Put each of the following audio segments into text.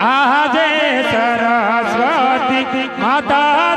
આજે સરસ્વતી માતા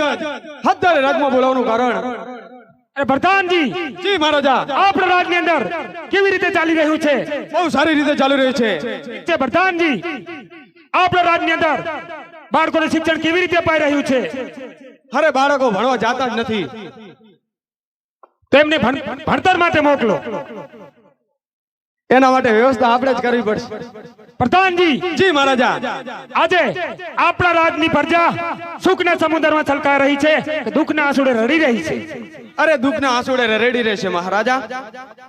હારે રાજમાં બોલાવવાનું કારણ. અરે પ્રધાનજી જી મહારાજા. આપણા રાજની અંદર કેવી રીતે ચાલી રહ્યું છે? બહુ સારી રીતે ચાલી રહ્યું છે. છે પ્રધાનજી આપણા રાજની અંદર બાળકોને શિક્ષણ કેવી રીતે અપાઈ રહ્યું છે? અરે બાળકો ભણવા જાતા જ નથી. તેમને ભણતર માટે મોકલો. એના માટે વ્યવસ્થા આપણે જ કરવી પડશે. પ્રધાનજી જી મહારાજા. આજે આપણા રાજની પ્રજા સુખના સમુદ્રમાં છલકાઈ રહી છે કે દુઃખના આંસુડે રડી રહી છે? અરે દુઃખના આંસુડે રડી રહી છે મહારાજા.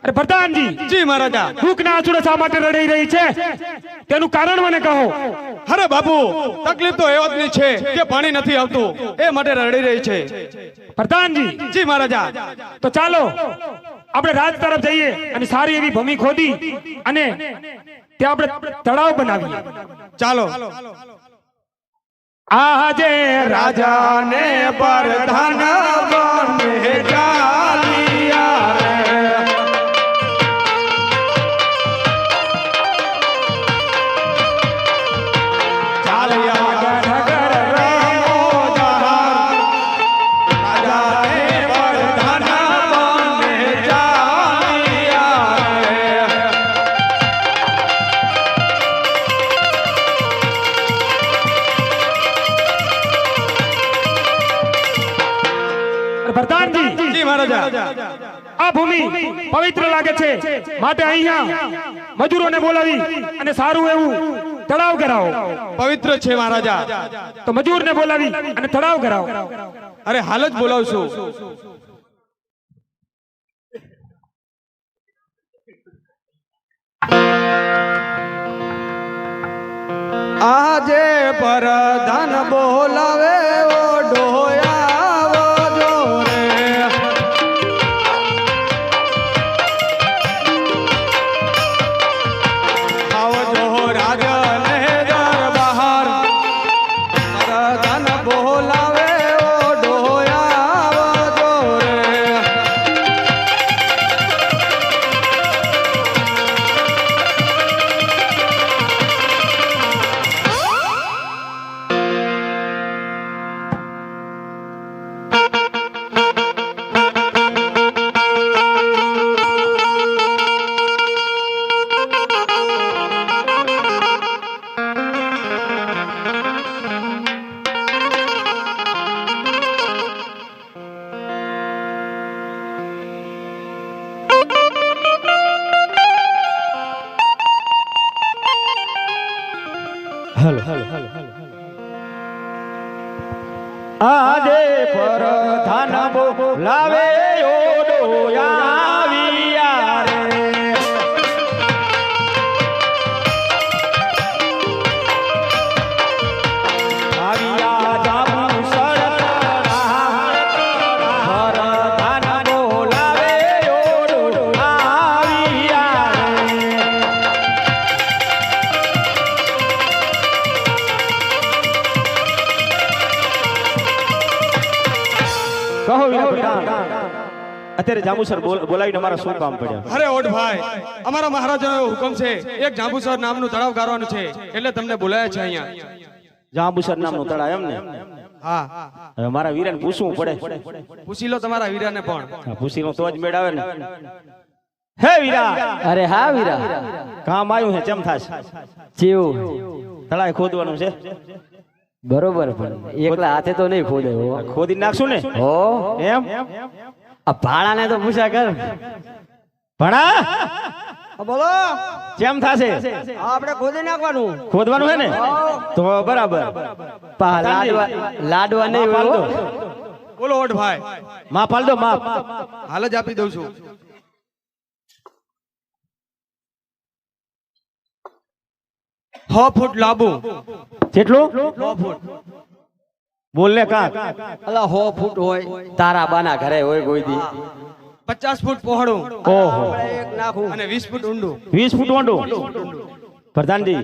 અરે પ્રધાનજી જી મહારાજા. દુઃખના આંસુડે શા માટે રડી રહી છે? તેનું કારણ મને કહો. અરે બાપુ તકલીફ તો એવતની છે કે પાણી નથી આવતું. એ માટે રડી રહી છે. પ્રધાનજી. જી મહારાજા. તો ચાલો આપણે રાજ તરફ જઈએ અને સારી એવી ભૂમિ ખોદી અને ત્યાં આપણે તળાવ બનાવીએ. ચાલો. આજે રાજાને પરધાન બને ચાલિયા પવિત્ર લાગે છે. માટે અહીંયા મજૂરોને બોલાવી અને સારું એવું તળાવ કરાવો. પવિત્ર છે મહારાજા. તો મજૂરને બોલાવી અને તળાવ કરાવો. અરે હાલ જ બોલાવશું. આજે પરધાન બોલાવે જાંબુસર બોલ- બોલાવીને અમારા શું કામ પડ્યા. અરે ઓઢ ભાઈ અમારા મહારાજાનો હુકમ છે એક જાંબુસર નામનું તળાવ ગાળવાનું છે એટલે તમને બોલાયા છે અહીંયા. જાંબુસર નામનું તળાવ એમ ને હા. હવે મારા વીરાને પૂછવું પડે. પૂછી લો તમારા વીરાને પણ. પૂછી લો તો જ મેળ આવે ને. હે વીરા! અરે હા વીરા. કામ આવ્યું છે ચમ થાશ? જીવ. તળાવ ખોદવાનું છે? બરોબર પણ એકલા હાથે તો નહીં ખોદે હો. ખોદી નાખશું ને? હો. એમ? આ ભાડાને તો પૂછા કર. ભણા બોલો. કેમ થશે? આપણે ખોદી નાખવાનું. ખોદવાનું છે ને? તો બરાબર. લાડવા લાડવા નહીં હો. બોલો ઓઢ ભાઈ. માં પાલ દો માપ હાલ જ આપી દઉં છું. છ ફૂટ લાંબુ. કેટલું છ ફૂટ. બોલ ને કાક અલા હો ફૂટ હોય તારા બાના ઘરે હોય કોઈ દી. પચાસ ફૂટ પહોળું. ઓહો. અને વીસ ફૂટ ઊંડું. વીસ ફૂટ ઊંડું? પ્રધાનજી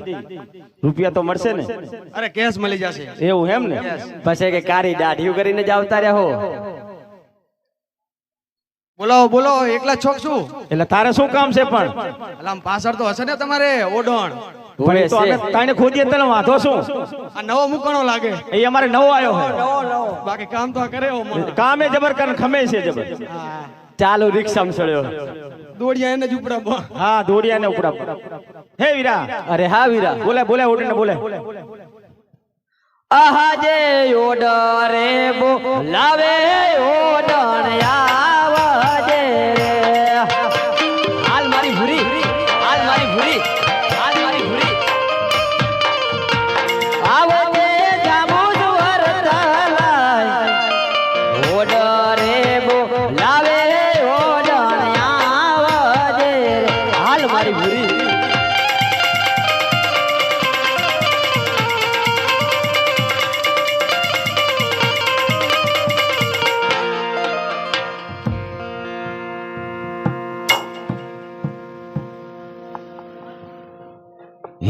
રૂપિયા તો મળશે ને? અરે કેસ મળી જશે. એવું એમ ને? પછી કે કારી દાઢીઓ કરીને જ આવતા રહ્યા હો બોલાવો બોલો એકલા છોક છું એટલે તારે શું કામ છે પણ? એટલે આમ પાછળ તો હશે ને તમારે. અમે તાણે ખોદીએ તને વાંધો શું? આ નવો મૂકણો લાગે. એ અમારે નવો આવ્યો છે બાકી કામ તો કરે કામે જબર કર ખમે છે જબર. ચાલુ રિક્ષા ચડ્યો. દોડિયા એને જ ઉપડા હા દોડિયા ને ઉપડા હે વીરા. અરે હા વીરા. બોલે બોલે ઉડીને બોલે. આહાજે ઓડરે બોલાવે ઓડણ આવજે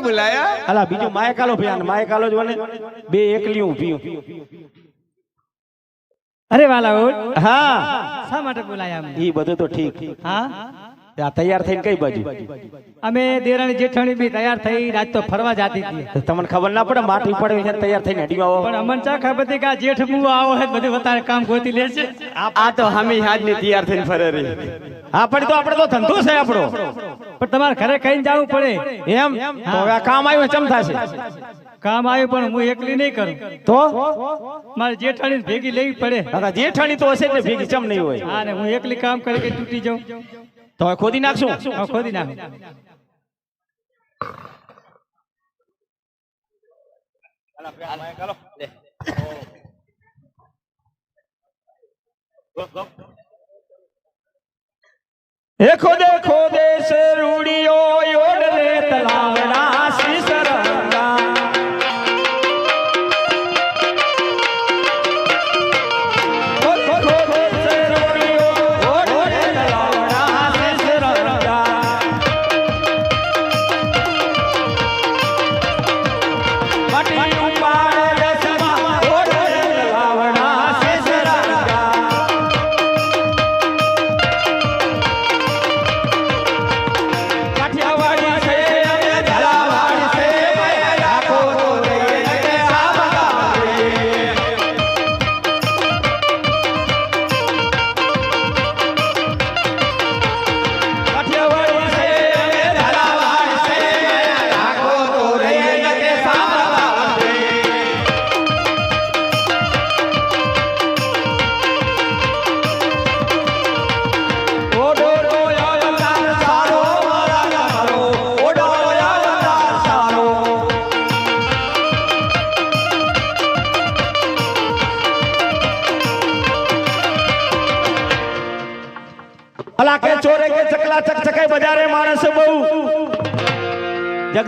શા બોલાયા અલા બીજું માયકાલો ભઈ આને માયકાલો જ વને બે એકલી હું પીયું અરે વાલા હા. શા માટે બોલાયા એ બધું તો ઠીક. હા? તૈયાર થઈને કઈ બાજુ? અમે દેરાણી જેઠાણી બી તૈયાર થઈ રાત તો ફરવા જાતી હતી. તમને ખબર ના પડે માટી પડે છે તૈયાર થઈને હડી આવો. પણ અમન ચા ખબર હતી કે આ જેઠ બુઓ આવો હે બધું વધારે કામ ગોતી લે છે. આ તો હમી હાજની તૈયાર થઈને ફરે રહી. હા પણ તો આપણે તો ધંધો છે આપણો. પણ તમારે ઘરે કઈ જવું પડે. એમ? હવે આ કામ આવ્યું ચમ થશે. કામ આવ્યું પણ હું એકલી નહીં કરું. તો? મારે જેઠાણી ભેગી લેવી પડે. જેઠાણી તો હશે ને ભેગી ચમ નહીં હોય. હા ને હું એકલી કામ કરી કે તૂટી જાઉં. તો હવે ખોદી નાખશું? ખોદી નાખું. એ ખોદે દેખો દેશ રૂડિયો યોડ રે તલાવડા શીસરંગા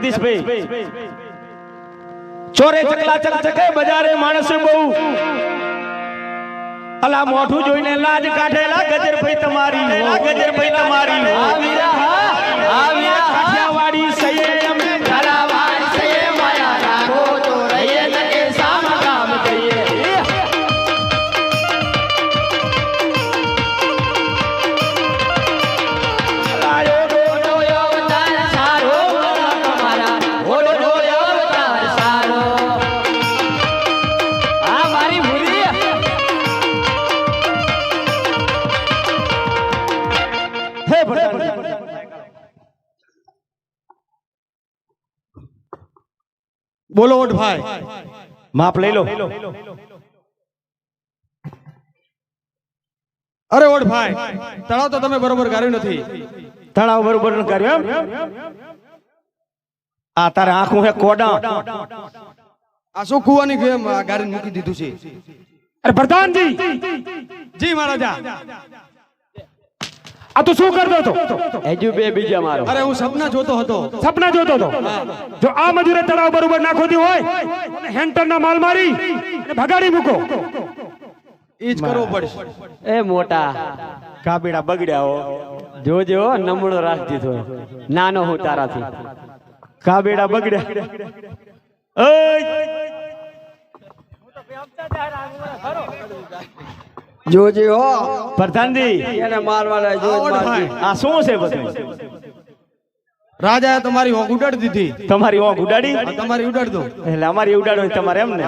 જગદીશભાઈ ચોરે ચકલા ચક ચકાઈ બજારે માણસ બહુ. અલા મોઢું જોઈને લાજ કાઢેલા ગજરભાઈ તમારી ગજરભાઈ તમારી બોલો ઓટ ભાઈ. માપ લઈ લો. અરે ઓટ ભાઈ, તળાવ તો તમે બરોબર કર્યું નથી. તળાવ બરોબર ન કર્યું આ તારે આંખું હે કોડા. આ શું કુવાની ગેમ? ગાડી મૂકી દીધું છે. અરે પ્રધાનજી! જી મહારાજા. આ તું શું કરતો હતો? હજુ બે બીજા મારો. અરે હું સપના જોતો હતો. સપના જોતો હતો? જો આ મજૂરે તળાવ બરોબર ના ખોદ્યું હોય અને હેન્ટર ના માલ મારી અને ભગાડી મૂકો. ઈ જ કરવું પડશે. એ મોટા. કાબીડા બગડ્યા હો. જોજો નમણો રાખ દીધો. નાનો હું તારાથી. કાબીડા બગડ્યા. ઓય! જોજે હો. પ્રધાનજી. એને મારવાના જોજ આવો ભાઈ. આ શું છે બધું? રાજાએ તમારી ઓંખ ઉડાડી દીધી. તમારી ઓંખ ઉડાડી? તમારી ઉડાડ દો એટલે અમારી ઉડાડો હોય તમારે એમ ને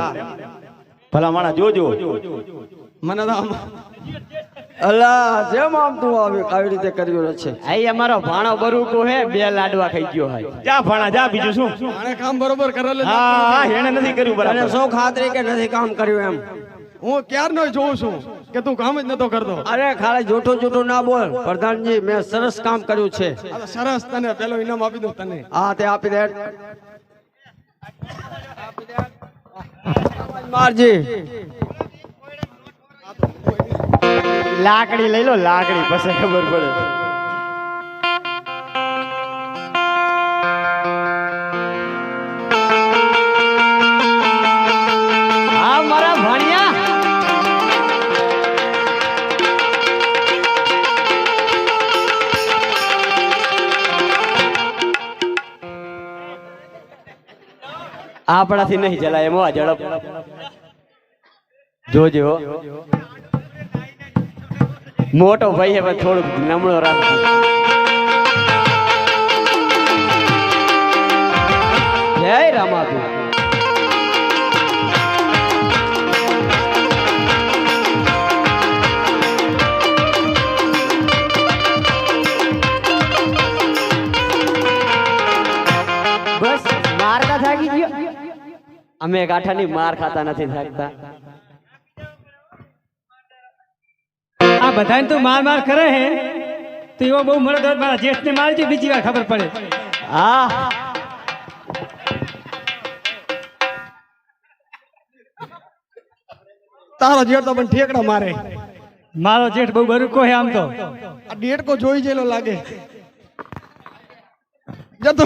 ભલા માણા જોજો. મને તો આમ અલા જેમ આમ તું આવી આવી રીતે કર્યો છે. આઈ અમારો ભાણો બરુકો હે બે લાડવા ખાઈ ગયો હોય. જા ભાણા જા બીજું શું? આણે કામ બરોબર કરેલ હા હા એને નથી કર્યું અને સૌ ખાતરી કે નથી કામ કર્યું એમ? હું ક્યારનો જોઉં છું? કે તું કામ જ નતો કરતો? અરે ખાલી જોઠો જોઠો ના બોલ. પ્રધાનજી મેં સરસ કામ કર્યું છે. સરસ તને પેલો ઇનામ આપી દઉં તને. હા તે આપી દે. મારજી. લાકડી લઈ લો લાકડી પછી ખબર પડે. આપણાથી નહીં ચલાય એમ ઝડપ. જોજો મોટો ભાઈ હવે થોડુંક નમણો રાખજો. જય રામાભી અમે ગાંઠાની માર ખાતા નથી થાકતા. આ બધાને તું માર માર કરે હે. તો એવો બહુ મળે તો મારા જેઠને મારજે બીજી વાર ખબર પડે. હા. તારો જેઠ તો પણ ઠેકડા મારે. મારો જેઠ બહુ બરુકો હે આમ તો. આ ડેટકો જોઈ જેલો લાગે. જતો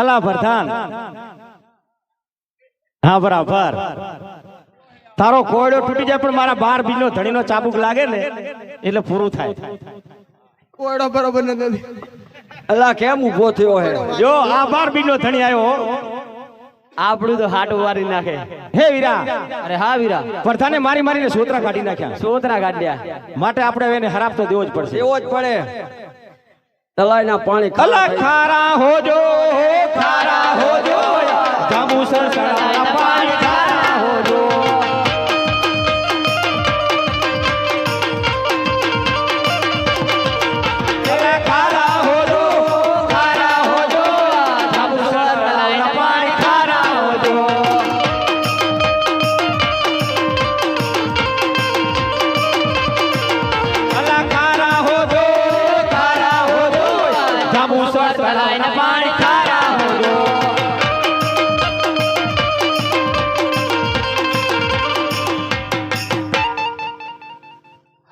અલા પ્રધાન. હા બરાબર. તારો કોયડો તૂટી જાય પણ મારા બાર બીનો ધણીનો ચાબુક લાગે ને એટલે પૂરું થાય. કોયડો બરોબર નથી. અલા કેમ ઊભો થયો હે? જો આ બાર બીનો ધણી આવ્યો આપણું તો હાટ વારી નાખે. હે વીરા. અરે હા વીરા. પ્રધાને મારી મારીને સોતરા કાઢી નાખ્યા. સોતરા કાઢ્યા. માટે આપણે એને હરાપ તો દેવો જ પડશે. દેવો જ પડે. તલાઈના પાણી કલા. ખારા હોજો.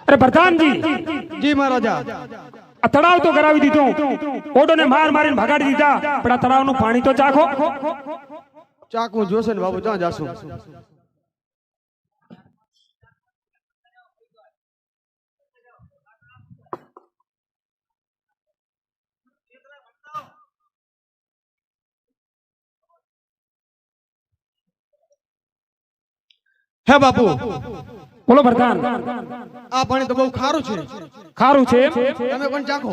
અરે પ્રધાનજી. જી મહારાજા. આ તળાવ તો કરાવી દીધું. ઓડોને માર મારીને ભગાડી દીધા. પણ આ તળાવનું પાણી તો ચાખો. ચાકુ જોશે ને બાબુ ત્યાં જાશું. હે બાપુ. બોલો પ્રધાન. આ પાણી તો બહુ ખારું છે. ખારું છે તમે પણ ચાખો.